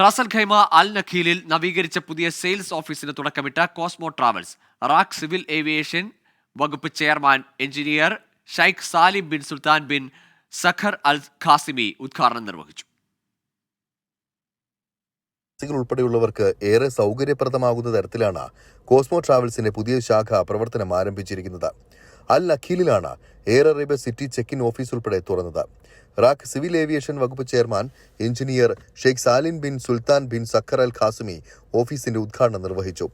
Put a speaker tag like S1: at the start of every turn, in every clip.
S1: Ras al Khaimah അൽ നഖീലിൽ നവീകരിച്ച പുതിയ sales ഓഫീസിന് തുടക്കമിട്ട Cosmo Travels. RAK civil aviation വകുപ്പ് chairman engineer Sheikh Salim bin Sultan bin Saqr Al Qasimi ഉദ്ഘാടനം നിർവഹിച്ചു.
S2: ഉൾപ്പെടെയുള്ളവർക്ക് ഏറെ സൗകര്യപ്രദമാകുന്ന തരത്തിലാണ് കോസ്മോ ട്രാവൽസിന്റെ പുതിയ ശാഖ പ്രവർത്തനം ആരംഭിച്ചിരിക്കുന്നത്. Al അഖീലിലാണ് Air Arabia city check in office ഉൾപ്പെടെ തുറന്നത്. റാഖ് സിവിൽ ഏവിയേഷൻ വകുപ്പ് chairman engineer Sheikh Salim bin Sultan bin Saqr Al Qasimi ഓഫീസിന്റെ ഉദ്ഘാടനം നിർവഹിച്ചു.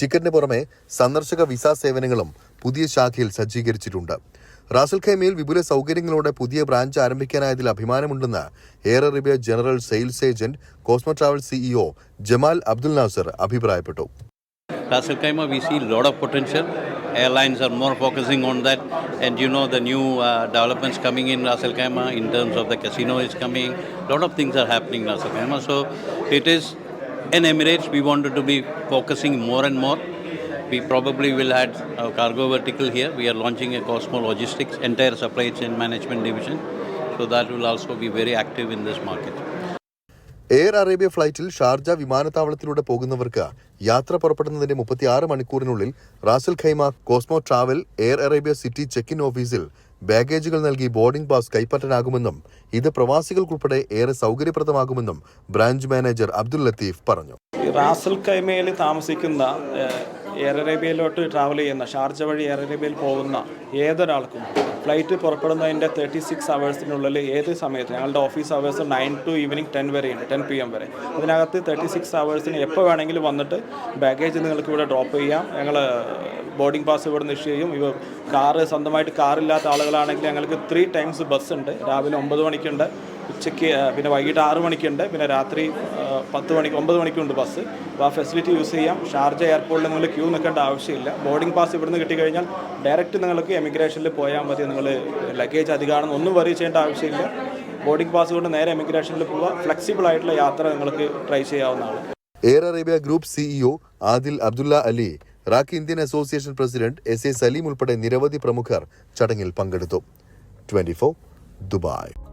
S2: ടിക്കറ്റിന് പുറമെ സന്ദർശക വിസ സേവനങ്ങളും പുതിയ ശാഖയിൽ സജ്ജീകരിച്ചിട്ടുണ്ട്. റാസൽ ഖൈമയിൽ വിപുല സൗകര്യങ്ങളോടെ പുതിയ ബ്രാഞ്ച് ആരംഭിക്കാനായതിൽ അഭിമാനമുണ്ടെന്ന് Air Arabia general sales agent Cosmo Travel CEO Jamal Abdul Nasser അഭിപ്രായപ്പെട്ടു.
S3: Ras al Khaimah we see lot of potential. Airlines are more focusing on that, and you know the new uh, developments coming in Ras Al Khaimah in terms of the casino is coming. A lot of things are happening in Ras Al Khaimah. So it is in Emirates. We wanted to be focusing more and more. We probably will add a cargo vertical here. We are launching a Cosmo Logistics entire supply chain management division, so that will also be very active in this market.
S2: Air Arabia ഫ്ലൈറ്റിൽ Sharjah വിമാനത്താവളത്തിലൂടെ പോകുന്നവർക്ക് യാത്ര പുറപ്പെടുന്നതിന്റെ മുപ്പത്തിയാറ് മണിക്കൂറിനുള്ളിൽ Ras al Khaimah Cosmo travel air Arabia city check in ഓഫീസിൽ ബാഗേജുകൾ നൽകി ബോർഡിംഗ് പാസ് കൈപ്പറ്റാനാകുമെന്നും ഇത് പ്രവാസികൾക്കുൾപ്പെടെ ഏറെ സൗകര്യപ്രദമാകുമെന്നും ബ്രാഞ്ച് മാനേജർ അബ്ദുൽ ലത്തീഫ് പറഞ്ഞു.
S4: റാസൽ ഖൈമയിൽ താമസിക്കുന്ന എയർ അറേബ്യയിലോട്ട് ട്രാവൽ ചെയ്യുന്ന ഷാർജ വഴി എയർ അറേബ്യയിൽ പോകുന്ന ഏതൊരാൾക്കും ഫ്ലൈറ്റ് പുറപ്പെടുന്നതിന്റെ തേർട്ടി സിക്സ് അവേഴ്സിനുള്ളിൽ ഏത് സമയത്ത് ഞങ്ങളുടെ office hours nine to evening ten വരെയുണ്ട് ടെൻ പി എം വരെ. അതിനകത്ത് തേർട്ടി സിക്സ് അവേഴ്സിന് എപ്പോൾ വേണമെങ്കിലും വന്നിട്ട് ബാഗേജ് നിങ്ങൾക്ക് ഇവിടെ ഡ്രോപ്പ് ചെയ്യാം. ഞങ്ങൾ ബോർഡിംഗ് പാസ് ഇവിടെ നിന്ന് ഇഷ്യൂ ചെയ്യും. ഇവ കാറ് സ്വന്തമായിട്ട് കാറില്ലാത്ത ആളുകളാണെങ്കിൽ ഞങ്ങൾക്ക് ത്രീ ടൈംസ് ബസ് ഉണ്ട്. രാവിലെ ഒമ്പത് മണിക്കുണ്ട് ഉച്ചയ്ക്ക് പിന്നെ വൈകിട്ട് ആറ് മണിക്കുണ്ട് പിന്നെ രാത്രി പത്ത് മണിക്ക് ഒമ്പത് മണിക്കുണ്ട് ബസ്. അപ്പോൾ ആ ഫെസിലിറ്റി യൂസ് ചെയ്യാം. ഷാർജ എയർപോർട്ടിൽ നിങ്ങൾ ക്യൂ നിൽക്കേണ്ട ആവശ്യമില്ല. ബോർഡിംഗ് പാസ് ഇവിടുന്ന് കിട്ടിക്കഴിഞ്ഞാൽ ഡയറക്റ്റ് നിങ്ങൾക്ക് എമിഗ്രേഷനിൽ പോയാൽ മതി നിങ്ങൾ ലഗേജ് അധികമാണെന്ന് ഒന്നും വറി ചെയ്യേണ്ട ആവശ്യമില്ല. ബോർഡിംഗ് പാസ് കൊണ്ട് നേരെ എമിഗ്രേഷനിൽ പോവുക ഫ്ലെക്സിബിൾ ആയിട്ടുള്ള യാത്ര നിങ്ങൾക്ക് ട്രൈ ചെയ്യാവുന്നതാണ്.
S2: Air Arabia group CEO Adil Abdullah Ali RAK Indian association president S A Saleem ഉൾപ്പെടെ നിരവധി പ്രമുഖർ ചടങ്ങിൽ പങ്കെടുത്തു. Twenty Dubai